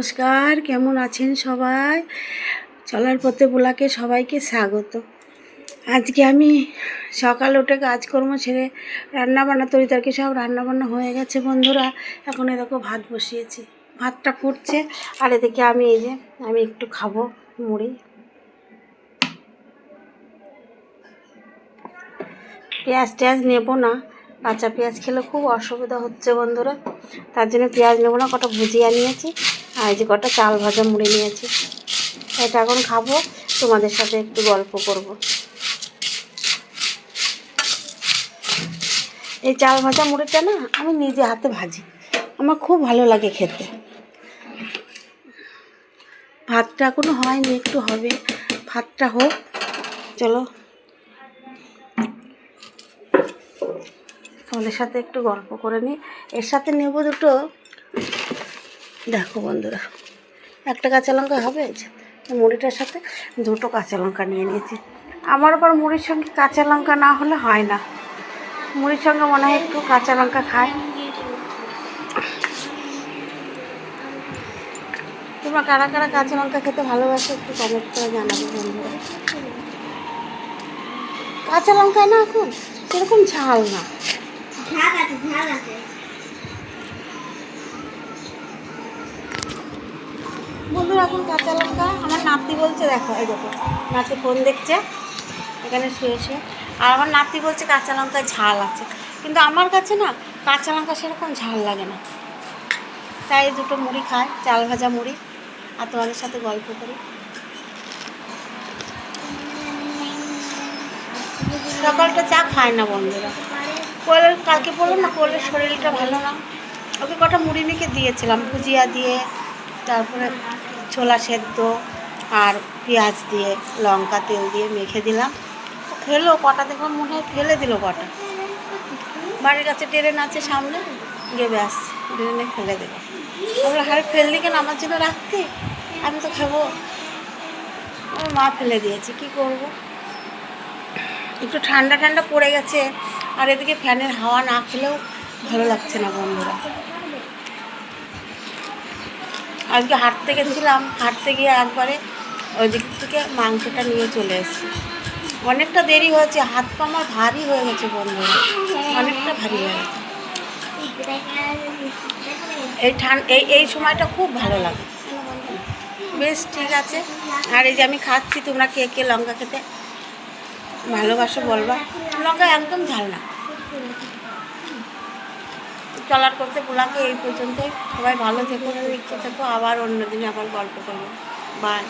নমস্কার, কেমন আছেন সবাই? চলার পথে বোলাকে সবাইকে স্বাগত। আজকে আমি সকাল উঠে কাজকর্ম ছেড়ে রান্না বান্না তরি তরকারি সব রান্না বান্না হয়ে গেছে বন্ধুরা। এখন এরকম ভাত বসিয়েছি। ভাতটা ফুটছে, আর এদিকে আমি এই যে, আমি একটু খাব মুড়ি। পেঁয়াজ টেয়াজ নেব না। কাঁচা পেঁয়াজ খেলে খুব অসুবিধা হচ্ছে বন্ধুরা। তার জন্য পেঁয়াজ নেব না, কটা ভুজিয়া নিয়েছি, আর এই যে কটা চাল ভাজা মুড়ে নিয়েছি। এটা এখন খাব, তোমাদের সাথে একটু গল্প করব। এই চাল ভাজা মুড়িটা না আমি নিজে হাতে ভাজি, আমার খুব ভালো লাগে খেতে। ভাতটা এখনও হয়নি, একটু হবে, ভাতটা হোক, চলো। তোমাদের সাথে একটু গল্প করে নিই এর সাথে নেব দুটো। দেখো বন্ধুরা, একটা কাঁচা লঙ্কা হবে মুড়িটার সাথে দুটো কাঁচা লঙ্কা নিয়ে নিয়েছি। আমার আবার মুড়ির সঙ্গে কাঁচা লঙ্কা না হলে হয় না। মুড়ির সঙ্গে মনে হয় একটু কাঁচা লঙ্কা খায়। তোমরা কারা কারা কাঁচা লঙ্কা খেতে ভালোবাসো একটু কমেন্ট করে জানাব বন্ধুরা। কাঁচা লঙ্কা না এখন, সেরকম ঝাল না। ঝাল আছে ঝাল বন্ধুরা, এখন কাঁচা লঙ্কা, আমার নাতি বলছে, দেখো, এই দেখো, নাতি ফোন দেখছে, এখানে শুয়ে শুয়ে আর আমার নাতি বলছে, কাঁচা লঙ্কায় ঝাল আছে। কিন্তু আমার কাছে না, কাঁচা লঙ্কা সেরকম ঝাল লাগে না। তাই দুটো মুড়ি খায় চাল ভাজা মুড়ি, আর তোমাদের সাথে গল্প করি। সকালটা চা খায় না বন্ধুরা। কোয়েলের কালকে বললাম না কোয়েলের শরীরটা ভালো না। ওকে কটা মুড়ি মেখে দিয়েছিলাম, ভুজিয়া দিয়ে, তারপরে ছোলা সেদ্ধ আর পেঁয়াজ দিয়ে, লঙ্কা তেল দিয়ে মেখে দিলাম। খেলো কটা দেখলাম, মনে হয় ফেলে দিল কটা। বাড়ির কাছে ট্রেন আছে সামনে গিয়ে ব্যাস ট্রেনে ফেলে দিল। আমরা হারে ফেললি কেন? আমার জন্য রাখতে? আমি তো খাব। আমার মা ফেলে দিয়েছে, কি করব? একটু ঠান্ডা ঠান্ডা পড়ে গেছে আর এদিকে ফ্যানের হাওয়া না খেলেও ভালো লাগছে না বন্ধুরা। আজকে হাঁটতে গেছিলাম, হাঁটতে গিয়ে একবারে ওই দিক থেকে মাংসটা নিয়ে চলে এসেছি। অনেকটা দেরি হয়েছে, হাত পা আমার ভারী হয়ে গেছে বন্ধুরা, অনেকটা ভারী হয়ে গেছে। এই ঠান, এই এই সময়টা খুব ভালো লাগে। বেশ ঠিক আছে, আর এই যে আমি খাচ্ছি, তোমরা কে কে লঙ্কা খেতে ভালোবাসো বলবা? লঙ্কা একদম ঝাল না। চলার করতে পোলাকে এই পর্যন্তই। সবাই ভালো থেকো ইচ্ছে থেকো। আবার অন্যদিন আবার গল্প করব। বাই